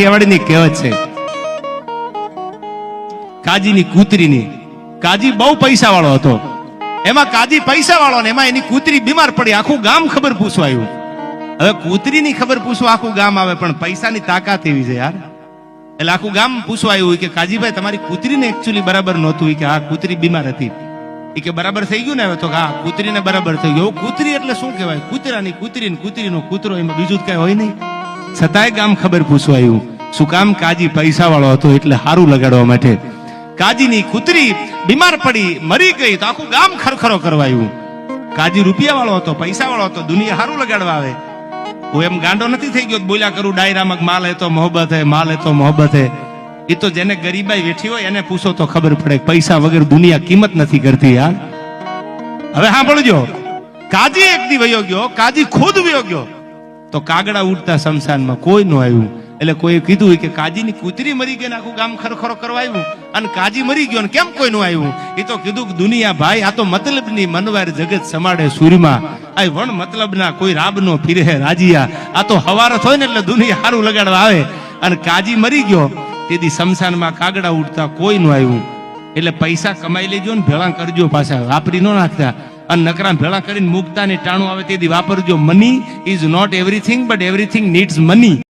કાઠિયાવાડીની કહેવત છે? કાજીની કૂતરીની. કાજી બહુ પૈસા વાળો હતો. એમાં કાજી પૈસા વાળો એમાં એની કૂતરી બીમાર પડી. આખું ગામ ખબર પૂછવા હવે કૂતરીની ખબર પૂછવા આખું ગામ આવે, પણ પૈસાની તાકાત એવી છે યાર. એટલે આખું ગામ પૂછવા કે કાજીભાઈ, તમારી કૂતરીને એકચ્યુઅલી બરાબર નહોતું. કે આ કૂતરી બીમાર હતી. એ કે બરાબર થઈ ગયું ને હવે? તો હા, કૂતરીને બરાબર થઈ ગયું. કૂતરી એટલે શું કહેવાય? કૂતરાની કૂતરી કૂતરીનો કૂતરો એમાં બીજું કઈ હોય નહીં. છતાંય ગામ ખબર પૂછવા આવ્યું. શું કામ? કાજી પૈસા વાળો હતો એટલે સારું લગાડવા માટે. કાજીની કૂતરી બીમાર પડી, મરી ગઈ તો આખું ગામ ખરખરો કરવાયું કાજી રૂપિયા વાળો હતો પૈસા વાળો હતો, દુનિયા સારું લગાડવા આવે. હું એમ ગાંડો નથી થઈ ગયો બોલ્યા કરું, ડાયરામાં માલ હે તો મોહબત હે, માલ હે તો મોહબત હે. એ તો જેને ગરીબાઈ વેઠી હોય એને પૂછો તો ખબર પડે પૈસા વગર દુનિયા કિંમત નથી કરતી યાર. હવે સાંભળજો, કાજી એક દી વયો ગયો, કાજી ખુદ વયો ગયો. તો કાગડા ઉડતા શમશાનમાં કોઈ નો આવ્યું. એટલે કોઈ કીધું કે કાજીની કૂતરી મરી ગઈ ને આખું ગામ ખરખરો કરવા આવ્યું અને કાજી મરી ગયો ને કેમ કોઈ નું આવ્યું? એ તો કીધું કે દુનિયા ભાઈ, આ તો મતલબની મનવાર જગત સમાડે સુરમાં. આ વણ મતલબના કોઈ રાબ નો ફિરે રાજીયા. આ તો હવારત હોય ને એટલે દુનિયા સારું લગાડવા આવે. અને કાજી મરી ગયો, તેથી શમશાનમાં કાગડા ઉડતા કોઈ નું આવ્યું? એટલે પૈસા કમાઈ લેજો ને ભેળા કરજો પાછા, વાપરી ન નાખતા. અને નકરા ભેળા કરીને મૂકતા ને ટાણું આવે તેથી વાપરજો money is not everything but everything needs money